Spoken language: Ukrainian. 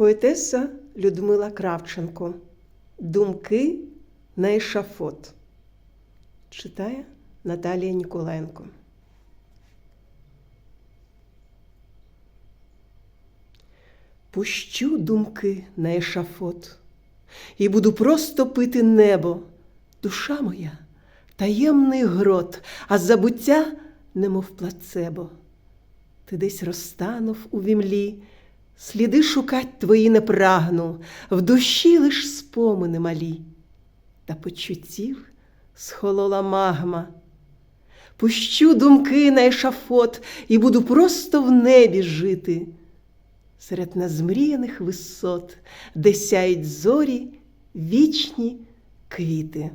Поетеса Людмила Кравченко. Думки на ешафот. Читає Наталія Ніколенко. Пущу думки на ешафот і буду просто пити небо. Душа моя таємний грот, а забуття, немов плацебо. Ти десь розтанув у вімлі, сліди шукать твої не прагну, в душі лиш спомини малі, та почуттів схолола магма. Пущу думки на ешафот і буду просто в небі жити, серед незмріяних висот, де сяють зорі вічні квіти.